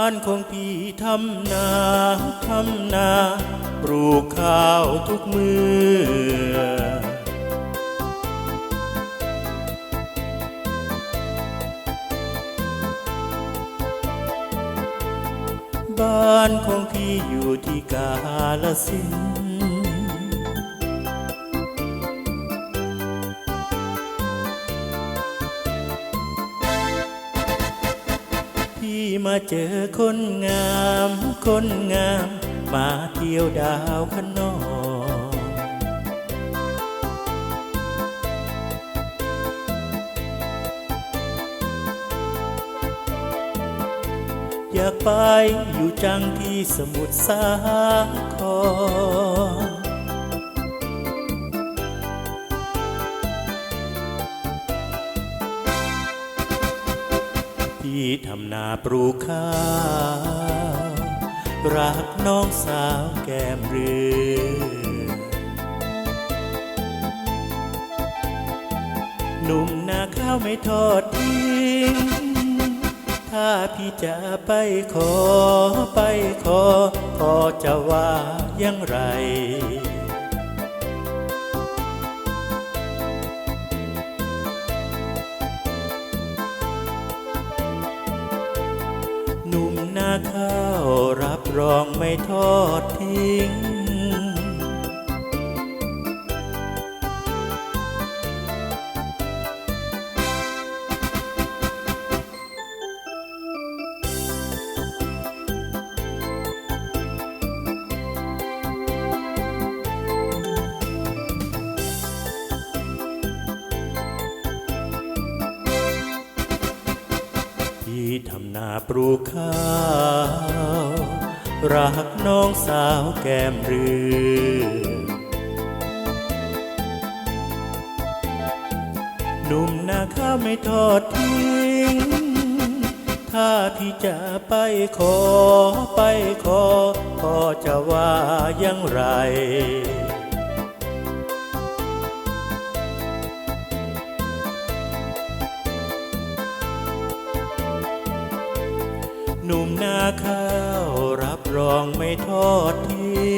านของพี่ทำนาทำนาปลูกข้าวทุกมือบ้านของพี่อยู่ที่กาลสิน มาเจอคนงาม คนงาม มาเที่ยวดาวขนองอยากไปอยู่จังที่สมุทรสาคร พี่ทำนาปลูกข้าวรักน้องสาวแก้มเรือหนุ่มนาข้าวไม่ทอดทิ้ง ถ้าพี่จะไปขอไปขอพอจะว่าอยังไร ข้ารับรองไม่ทอดทิ้ง นาปลูกข้าวรักน้องสาวแก้มเรือ หนุ่มนาข้าวไม่ทอดทิ้ง ถ้าพี่จะไปขอไปขอพ่อจะว่ายังไร หนุ่มหน้าข้าวรับรองไม่ทอดทิ้ง